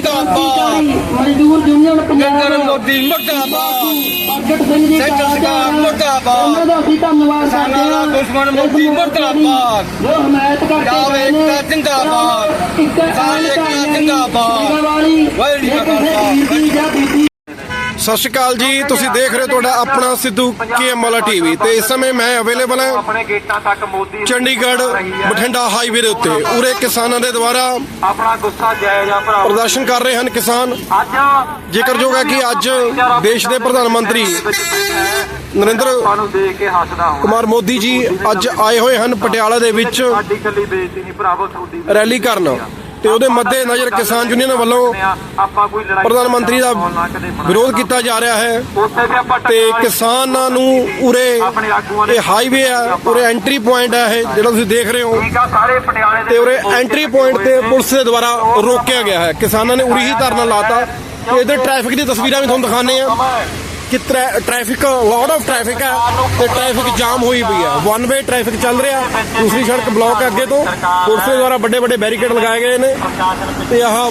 ਮਜ਼ਦੂਰ ਯੂਨੀਅਨ ਪੰਜਾਬ ਮੋਦੀ ਮੁਰਦਾਬਾਦ ਪ੍ਰਗਟ ਸਿੰਘ ਜੀ ਸਰਕਾਰ ਮੁਰਦਾਬਾਦ। ਉਹਨਾਂ ਦਾ ਅਸੀਂ ਧੰਨਵਾਦ ਕਰਦੇ ਹਾਂ ਦੁਸ਼ਮਣ ਮੋਦੀ ਮੁਰਦਾਬਾਦ। ਜੋ ਹਮਾਇਤ ਕਰਦੇ ਨੇ। ਏਕਤਾ ਜ਼ਿੰਦਾਬਾਦ। ਇੱਕ ਦੀ ਜ਼ਿੰਦਾਬਾਦ। ਵਾਹਿਗੁਰੂ ਜੀ ਕਾ ਖਾਲਸਾ। ਜਾਂ ਸਤਿ ਸ਼੍ਰੀ ਅਕਾਲ ਜੀ ਤੁਸੀਂ ਦੇਖ ਰਹੇ ਹੋ ਤੁਹਾਡਾ ਆਪਣਾ ਸਿੱਧੂ ਕੇਐਮ ਵਾਲਾ ਟੀਵੀ ਤੇ ਇਸ ਸਮੇਂ ਮੈਂ ਅਵੇਲੇਬਲ ਹਾਂ ਆਪਣੇ ਗੇਟਾਂ ਤੱਕ ਮੋਦੀ ਚੰਡੀਗੜ੍ਹ ਬਠਿੰਡਾ ਹਾਈਵੇ ਦੇ ਉੱਤੇ। ਉਰੇ ਕਿਸਾਨਾਂ ਦੇ ਦੁਆਰਾ ਆਪਣਾ ਗੁੱਸਾ ਜਾਇਜ਼ ਆ ਭਰਾ ਪ੍ਰਦਰਸ਼ਨ ਕਰ ਰਹੇ ਹਨ ਕਿਸਾਨ। ਅੱਜ ਜ਼ਿਕਰਯੋਗ ਹੈ ਕਿ ਅੱਜ ਦੇਸ਼ ਦੇ ਪ੍ਰਧਾਨ ਮੰਤਰੀ ਨਰਿੰਦਰ ਸਾਨੂੰ ਦੇਖ ਕੇ ਹੱਸਦਾ ਹੁਣ ਕੁਮਾਰ ਮੋਦੀ ਜੀ ਅੱਜ ਆਏ ਹੋਏ ਹਨ ਪਟਿਆਲਾ ਦੇ ਵਿੱਚ ਰੈਲੀ ਕਰਨ। ਤੇ ਉਹਦੇ ਮੱਦੇ ਨਜ਼ਰ ਕਿਸਾਨ ਯੂਨੀਅਨ ਵੱਲੋਂ ਪ੍ਰਧਾਨ ਮੰਤਰੀ ਦਾ ਵਿਰੋਧ ਕੀਤਾ ਜਾ ਰਿਹਾ ਹੈ ਤੇ ਕਿਸਾਨਾਂ ਨੂੰ ਉਰੇ ਇਹ ਹਾਈਵੇ ਆ, ਉਰੇ ਐਂਟਰੀ ਪੁਆਇੰਟ ਹੈ ਇਹ, ਜਿਹੜਾ ਤੁਸੀਂ ਦੇਖ ਰਹੇ ਹੋ। ਤੇ ਉਰੇ ਐਂਟਰੀ ਪੁਆਇੰਟ ਤੇ ਪੁਲਿਸ ਦੇ ਦੁਆਰਾ ਰੋਕਿਆ ਗਿਆ ਹੈ। ਕਿਸਾਨਾਂ ਨੇ ਉਰੀ ਹੀ ਧਰਨਾ ਲਾਤਾ। ਤੇ ਇਧਰ ਟ੍ਰੈਫਿਕ ਦੀ ਤਸਵੀਰਾਂ ਵੀ ਤੁਹਾਨੂੰ ਦਿਖਾਣੇ ਆ ਕਿ ਟ੍ਰੈ- ਟ੍ਰੈਫਿਕ ਲੋਡ ਆਫ ਟ੍ਰੈਫਿਕ ਹੈ ਤੇ ਟ੍ਰੈਫਿਕ ਜਾਮ ਹੋਈ ਪਈ ਹੈ। ਵਨ ਵੇ ਟ੍ਰੈਫਿਕ ਚੱਲ ਰਿਹਾ, ਦੂਸਰੀ ਸੜਕ ਬਲੌਕ ਹੈ ਅੱਗੇ ਤੋਂ। ਪੁਲਿਸ ਦੇ ਦੁਆਰਾ ਵੱਡੇ ਵੱਡੇ ਬੈਰੀਕੇਡ ਲਗਾਏ ਗਏ ਨੇ ਤੇ ਆਹ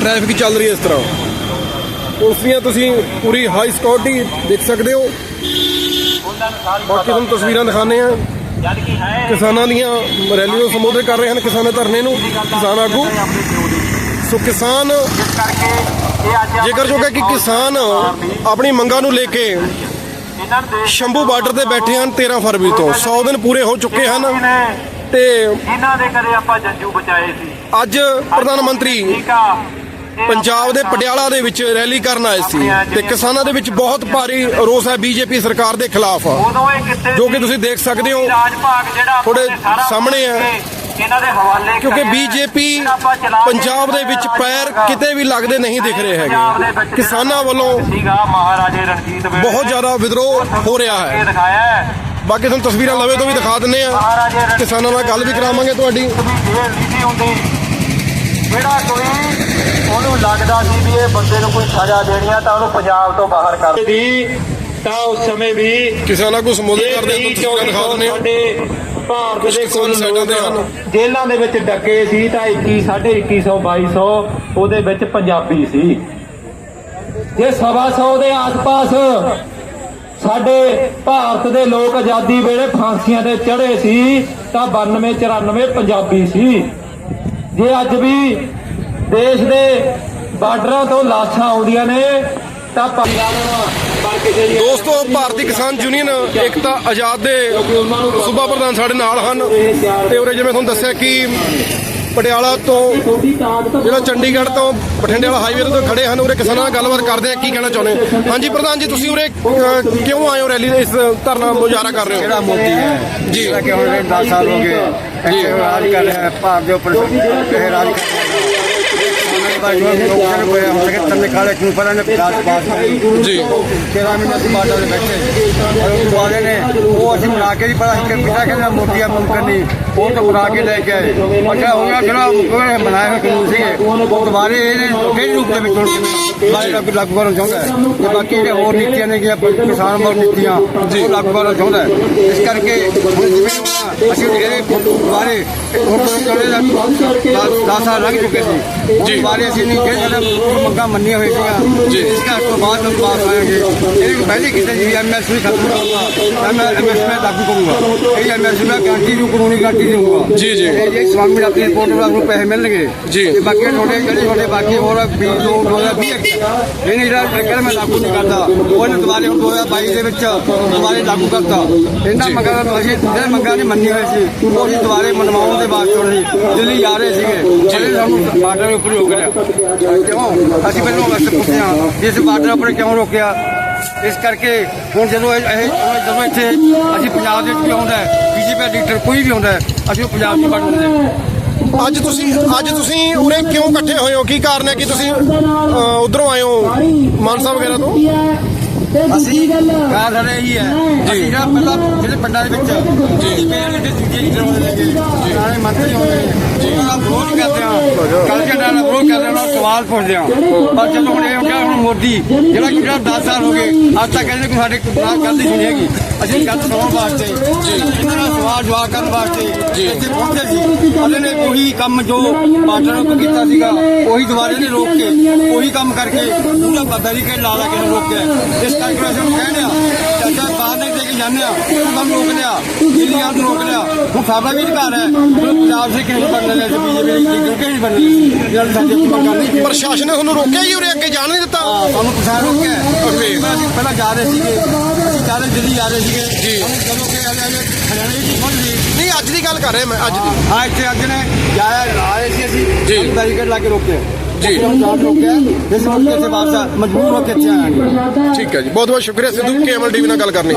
ਟ੍ਰੈਫਿਕ ਚੱਲ ਰਹੀ ਹੈ ਇਸ ਤਰ੍ਹਾਂ। ਪੁਲਿਸ ਦੀਆਂ ਤੁਸੀਂ ਪੂਰੀ ਹਾਈ ਸਿਕਿਉਰਿਟੀ ਦੇਖ ਸਕਦੇ ਹੋ। ਬਾਕੀ ਤੁਹਾਨੂੰ ਤਸਵੀਰਾਂ ਦਿਖਾਣੇ ਆ ਕਿਸਾਨਾਂ ਦੀਆਂ ਰੈਲੀ ਨੂੰ ਸੰਬੋਧਨ ਕਰ ਰਹੇ ਹਨ ਕਿਸਾਨਾਂ ਧਰਨੇ ਨੂੰ ਕਿਸਾਨ ਆਗੂ। ਸੋ ਕਿਸਾਨ ਕਰਕੇ ਜੇਕਰ ਜੋ ਹੈ ਕਿ ਕਿਸਾਨ ਆਪਣੀ ਮੰਗਾਂ ਨੂੰ ਲੈ ਕੇ ਸ਼ੰਭੂ ਬਾਰਡਰ ਤੇ ਬੈਠੇ ਹਨ 13 ਫਰਵਰੀ ਤੋਂ 100 ਦਿਨ ਪੂਰੇ ਹੋ ਚੁੱਕੇ ਹਨ ਤੇ ਇਹਨਾਂ ਦੇ ਕਦੇ ਆਪਾਂ ਜੰਜੂ ਬਚਾਏ ਸੀ ਅੱਜ ਪ੍ਰਧਾਨ ਮੰਤਰੀ ਪੰਜਾਬ ਦੇ ਪਟਿਆਲਾ ਦੇ ਵਿੱਚ ਰੈਲੀ ਕਰਨ ਆਏ ਸੀ ਤੇ ਕਿਸਾਨਾਂ ਦੇ ਵਿੱਚ ਬਹੁਤ ਭਾਰੀ ਰੋਸ ਹੈ ਬੀਜੇਪੀ ਸਰਕਾਰ ਦੇ ਖਿਲਾਫ ਜੋ ਕਿ? ਤੁਸੀਂ ਦੇਖ ਸਕਦੇ ਹੋ ਰਾਜ ਭਾਗ ਜਿਹੜਾ ਤੁਹਾਡੇ ਆਪਣੇ ਸਾਰਾ ਸਾਹਮਣੇ ਹੈ। ਇਹਨਾਂ ਦੇ ਹਵਾਲੇ ਕਿਉਂਕਿ। ਬੀਜੇਪੀ ਪੰਜਾਬ ਦੇ ਵਿੱਚ ਪੈਰ ਕਿਤੇ ਵੀ ਲੱਗਦੇ ਨਹੀਂ ਦਿਖ ਰਹੇ ਹੈਗੇ। ਕਿਸਾਨਾਂ ਵੱਲੋਂ ਸੀਗਾ ਮਹਾਰਾਜੇ ਰਣਜੀਤ ਵੇਲੇ ਬਹੁਤ ਜ਼ਿਆਦਾ ਵਿਦਰੋਹ ਹੋ ਰਿਹਾ ਇਹ ਹੈ ਦਿਖਾਇਆ ਹੈ। ਬਾਕੀ ਤੁਹਾਨੂੰ ਤਸਵੀਰਾਂ ਲਵੇ ਤੋਂ ਵੀ ਦਿਖਾ ਦਿੰਨੇ ਆ ਕਿਸਾਨਾਂ ਨਾਲ ਗੱਲ ਵੀ ਕਰਾਵਾਂਗੇ ਤੁਹਾਡੀ। ਜਿਹੜਾ ਕੋਈ ਉਹਨੂੰ ਲੱਗਦਾ ਸੀ ਵੀ ਇਹ ਬੰਦੇ ਨੂੰ ਕੋਈ ਸਜ਼ਾ ਦੇਣੀ ਆ ਤਾਂ ਉਹਨੂੰ ਪੰਜਾਬ ਤੋਂ ਬਾਹਰ ਕਰ ਦੀ ਤਾਂ ਉਸ ਸਮੇਂ ਵੀ ਕਿਸਾਨਾਂ ਨੂੰ ਸੰਬੋਧਨ ਕਰਦੇ ਤਸਵੀਰਾਂ ਦਿਖਾ ਦਿੰਨੇ ਆ ਭਾਰਤ ਦੇ ਹਨ। ਲੋਕ ਜੇਲ੍ਹਾਂ ਦੇ ਵਿੱਚ ਡੱਕੇ ਸੀ ਤਾਂ 21 2100 2200 ਉਹਦੇ ਵਿੱਚ ਪੰਜਾਬੀ ਸੀ ਜੇ ਸਵਾ ਸੌ ਦੇ ਆਸ-ਪਾਸ ਸਾਡੇ ਭਾਰਤ ਦੇ ਲੋਕ ਆਜ਼ਾਦੀ ਵੇਲੇ ਫਾਂਸੀਆਂ ਤੇ ਚੜ੍ਹੇ ਸੀ ਤਾਂ 92 94 ਪੰਜਾਬੀ ਸੀ ਜੇ ਅੱਜ ਵੀ ਦੇਸ਼ ਦੇ ਬਾਰਡਰਾਂ ਤੋਂ ਲਾਸ਼ਾਂ ਆਉਂਦੀਆਂ ਨੇ ਤਾਂ ਪੰਜਾਬ ਦੋਸਤੋ ਭਾਰਤੀ ਕਿਸਾਨ ਯੂਨੀਅਨ ਏਕਤਾ ਆਜ਼ਾਦ ਦੇ ਸੂਬਾ ਪ੍ਰਧਾਨ ਸਾਡੇ ਨਾਲ ਹਨ। ਤੇ ਉਰੇ ਜਿਵੇਂ ਤੁਹਾਨੂੰ ਦੱਸਿਆ ਕਿ ਪਟਿਆਲਾ ਤੋਂ ਜਿਹੜਾ ਚੰਡੀਗੜ੍ਹ ਤੋਂ ਬਠਿੰਡੇ ਵਾਲਾ ਹਾਈਵੇ ਤੋਂ ਖੜੇ ਹਨ ਉਰੇ ਕਿਸਾਨਾਂ ਨਾਲ ਗੱਲਬਾਤ ਕਰਦੇ ਆ ਕੀ ਕਹਿਣਾ ਚਾਹੁੰਦੇ ਹੋ? ਹਾਂਜੀ ਪ੍ਰਧਾਨ ਜੀ ਤੁਸੀਂ ਉਰੇ ਕਿਉਂ ਆਏ ਹੋ ਰੈਲੀ ਦੇ? ਇਸ ਧਰਨਾ ਮੁਜ਼ਾਹਰਾ ਕਰ ਰਹੇ ਹੋ। ਜਿਹੜਾ ਮੋਦੀ ਹੈ? ਜੀ। ਜਿਹੜਾ ਕਿ ਹੁਣ 10 ਸਾਲ ਹੋ ਗਏ ਇੱਥੇ ਰਾਜ ਕਰ ਰਿਹਾ ਹੈ ਭਾਰਤ ਦੇ ਉੱਪਰ ਇਹ ਰਾਜ ਕਰ ਉਹਨਾਂ ਦੇ ਬਾਰੇ ਲੋਕਾਂ ਨੇ ਕੋਈ ਹੁਣ ਕਿ ਤੰਨੇ ਕਾਲੇ ਕਿਉਂ ਪਰ ਨੇ ਰਾਜ ਪਾਸ ਕਰੀ ਜੀ। 13 ਮਹੀਨੇ ਦੀ ਬਾਅਦ ਉਹਦੇ ਬੈਠੇ ਔਰ ਉਹ ਵਾਲੇ ਨੇ ਉਹ ਅਸੀਂ ਬਣਾ ਕੇ ਨਹੀਂ ਪਤਾ ਕਿ ਪਿਤਾ ਕਹਿੰਦਾ ਮੋਦੀ ਆ ਮੁਮਕਨ ਨਹੀਂ ਉਹ ਤਾਂ ਬਣਾ ਕੇ ਲੈ ਕੇ ਆਏ। ਅੱਛਾ ਹੋ ਗਿਆ ਜਿਹੜਾ ਉਹ ਬਣਾਏ ਹੋਏ ਕਾਨੂੰਨ ਸੀਗੇ ਉਹ ਦੁਬਾਰੇ ਇਹਨੇ ਕਿਹੜੇ ਰੂਪ ਦੇ ਵਿੱਚ ਹੁਣ ਦੁਬਾਰੇ ਲਾਗੂ ਲਾਗੂ ਕਰਨਾ ਚਾਹੁੰਦਾ ਹੈ? ਤੇ ਬਾਕੀ ਜਿਹੜੇ ਹੋਰ ਨੀਤੀਆਂ ਨੇ ਕਿ ਕਿਸਾਨ ਮੋਰ ਨੀਤੀਆਂ ਉਹ ਲਾਗੂ ਕਰਨਾ ਚਾਹੁੰਦਾ ਹੈ। ਇਸ ਕਰਕੇ ਹੁਣ ਜਿਵੇਂ ਅਸੀਂ ਇਹਦੇ ਬਾਰੇ ਕਰੇ ਦਾ 10 ਸਾਲ ਲੱਗ ਚੁੱਕੇ ਸੀ। ਜੀ। ਬਾਰੇ ਅਸੀਂ ਨਹੀਂ ਕਿਹਾ ਜਿਹੜਾ ਮੰਗਾਂ ਮੰਨੀਆਂ ਹੋਈਆਂ ਸੀਗੀਆਂ ਜੀ। ਇਸ ਘਰ ਤੋਂ ਬਾਅਦ ਨੂੰ ਪਾਸ ਆਏਗੇ ਇਹ ਪਹਿਲੇ ਕਿਤੇ ਜੀ ਐਮਐਸਪੀ ਖਤਮ ਕਰਾਂਗਾ ਮੈਂ ਐਮਐਸਪੀ ਲਾਗੂ ਕਰੂੰਗਾ। ਇਹ ਐਮਐਸਪੀ ਦਾ ਗਾਰੰਟੀ ਨੂੰ ਕਾਨੂੰਨੀ ਗਾਰੰਟੀ ਦੇਊਗਾ। ਜੀ, ਜੀ। ਇਹ ਜੇ ਸਵਾਮੀ ਆਪਣੀ ਰਿਪੋਰਟ ਨੂੰ ਪੈਸੇ ਮਿਲਣਗੇ। ਜੀ। ਤੇ ਬਾਕੀ ਤੁਹਾਡੇ ਜਿਹੜੇ ਤੁਹਾਡੇ ਬਾਕੀ ਹੋਰ 20 ਦੋ 2020 ਇਹ ਨਹੀਂ ਜਿਹੜਾ ਕਹਿੰਦਾ ਮੈਂ ਲਾਗੂ ਨਹੀਂ ਕਰਦਾ। ਉਹਨੇ ਦੁਬਾਰੇ ਹੁਣ 2022 ਦੇ ਵਿੱਚ ਦੁਬਾਰੇ ਲਾਗੂ ਕਰਤਾ। ਇਹਨਾਂ ਮੰਗਾਂ ਦਾ ਅਸੀਂ ਜਿਹੜੇ ਮੰਗਾਂ ਨੇ ਮੰਨੀ ਹੋਈ ਸੀ। ਉਹ ਅਸੀਂ ਦੁਬਾਰੇ ਮਨਵਾਉਣ ਦੇ ਵਾਸਤੇ ਹੁਣ ਅਸੀਂ ਦਿੱਲੀ ਜਾ ਰਹੇ ਸੀਗੇ। ਜਿਹੜੇ ਸਾਨੂੰ ਬਾਰਡਰ ਉੱਪਰ ਰੋਕ ਲਿਆ। ਕਿਉਂ? ਅਸੀਂ ਪਹਿਲਾਂ ਵਾਸਤੇ ਪੁੱਛਦੇ ਇਸ ਬਾਰਡਰ ਉੱਪਰ ਕਿਉਂ ਰੋਕਿਆ? ਇਸ ਕਰਕੇ ਹੁਣ ਜਦੋਂ ਇਹ ਜਦੋਂ ਇੱਥੇ ਅਸੀਂ ਪੰਜਾਬ ਦੇ ਵਿੱਚ ਵੀ ਆਉਂਦਾ ਬੀਜੇਪੀ ਲੀਡਰ ਕੋਈ ਵੀ ਆਉਂਦਾ ਅਸੀਂ ਉਹ ਪੰਜਾਬ ਦੀ ਬਾਰਡਰ ਹਾਂ। ਅੱਜ ਤੁਸੀਂ ਅੱਜ ਤੁਸੀਂ ਉਰੇ ਕਿਉਂ ਇਕੱਠੇ ਹੋਏ ਹੋ? ਕੀ ਕਾਰਨ ਹੈ ਕਿ ਤੁਸੀਂ ਉਧਰੋਂ ਆਏ ਹੋ ਮਾਨਸਾ ਵਗੈਰਾ ਤੋਂ? ਅਸੀਂ ਕਾਰ ਸਾਡੇ ਇਹੀ ਹੈ ਅਸੀਂ ਜਿਹੜਾ ਪਹਿਲਾਂ ਜਿਹੜੇ ਪਿੰਡਾਂ ਦੇ ਵਿੱਚ ਜੀ ਮੇਰੇ ਦੇ ਦੂਜੇ ਲੀਡਰ ਨੇ ਜੀ। ਪੁਰਾਣੇ ਮੰਤਰੀ ਹੁੰਦੇ ਨੇ। ਉਹਨਾਂ ਵਿਰੋਧ ਕਰਦੇ ਆ। ਕੱਲ ਜਿਹੜਾ ਨਾਲ ਵਿਰੋਧ ਕਰਦੇ ਆ ਉਹਨਾਂ ਸਵਾਲ ਪੁੱਛਦੇ ਹਾਂ ਪਰ ਜਦੋਂ ਹੁਣ ਇਹ ਹੋ ਗਿਆ ਹੁਣ ਮੋਦੀ ਜਿਹੜਾ ਕਿ ਜਿਹੜਾ 10 ਸਾਲ ਹੋ ਗਏ ਅੱਜ ਤੱਕ ਕਹਿੰਦੇ ਕੋਈ ਸਾਡੇ ਬਾਤ ਗੱਲ ਨਹੀਂ ਸੁਣੀ ਹੈਗੀ ਅਸੀਂ ਗੱਲ ਸੁਣਨ ਵਾਸਤੇ ਇਹਨਾਂ ਦਾ ਸਵਾਲ ਜਵਾਬ ਕਰਨ ਵਾਸਤੇ ਇੱਥੇ ਪਹੁੰਚੇ ਸੀ। ਉਹਨਾਂ ਨੇ ਉਹੀ ਕੰਮ ਜੋ ਪਾਟਰ ਨੂੰ ਕੀਤਾ ਸੀਗਾ ਉਹੀ ਦੁਬਾਰੇ ਨੇ ਰੋਕ ਕੇ ਉਹੀ ਕੰਮ ਕਰਕੇ ਬੈਰੀਕੇਡ ਲਾ ਲਾ ਕੇ ਇਹਨੂੰ ਰੋਕਿਆ ਇਸ ਕਰਕੇ ਅਸੀਂ ਉਹਨੂੰ ਕਹਿੰਦੇ ਆ ਚਾਚਾ ਬਾਹਰ ਨਹੀਂ ਦੇ ਕੇ ਜਾਂਦੇ ਆ ਉਹ ਕੰਮ ਰੋਕ ਲਿਆ ਦਿੱਲੀ ਆਪ ਰੋਕ ਲਿਆ। ਹੁਣ ਸਾਡਾ ਵੀ ਅਧਿਕਾਰ ਹੈ ਹੁਣ ਪੰਜਾਬ ਸੇ ਕਿਸੇ ਬਣ ਲਿਆ ਸੀ ਬੀਜੇਪੀ ਦੀ ਕਿਉਂਕਿ ਨਹੀਂ ਬਣਨੀ ਜਿਹੜਾ ਸਾਡੇ ਮੰਗਾਂ ਨਹੀਂ। ਪ੍ਰਸ਼ਾਸਨ ਨੇ ਤੁਹਾਨੂੰ ਰੋਕਿਆ ਜੀ ਉਰੇ ਅੱਗੇ ਜਾਣ ਨਹੀਂ ਦਿੱਤਾ? ਹਾਂ, ਸਾਨੂੰ ਪਛਾਣ ਰੋਕਿਆ Okay. ਪਹਿਲਾਂ ਜਾ ਰਹੇ ਸੀਗੇ ਅਸੀਂ ਜਾ ਰਹੇ ਦਿੱਲੀ ਜਾ ਰਹੇ ਸੀਗੇ। ਜੀ। ਜਦੋਂ ਕਿ ਹਰਿਆਣਾ ਪਹੁੰਚ ਗਏ ਨਹੀਂ ਅੱਜ ਦੀ ਗੱਲ ਕਰ ਰਿਹਾ ਮੈਂ ਅੱਜ ਦੀ ਹਾਂ ਇੱਥੇ ਅੱਜ ਨੇ ਜਾਇਆ ਲਾ ਰਹੇ ਸੀ ਅਸੀਂ ਜੀ। ਸਾਨੂੰ ਬੈਰੀਕੇਡ ਲਾ ਕੇ ਰੋਕਿਆ ਜੀ। ਅਸੀਂ ਜਾਣ ਰੋਕਿਆ ਇਸ ਰੋਕੇ ਸੇ ਵਾਪਸ ਮਜਬੂਰ ਹੋ ਕੇ ਇੱਥੇ ਆਏ ਹਾਂ ਠੀਕ ਹੈ ਜੀ ਬਹੁਤ ਬਹੁਤ ਸ਼ੁਕਰੀਆ ਸਿੱਧੂ ਕੇਵਲ ਟੀਵੀ ਨਾਲ ਗੱਲ ਕਰਨੀ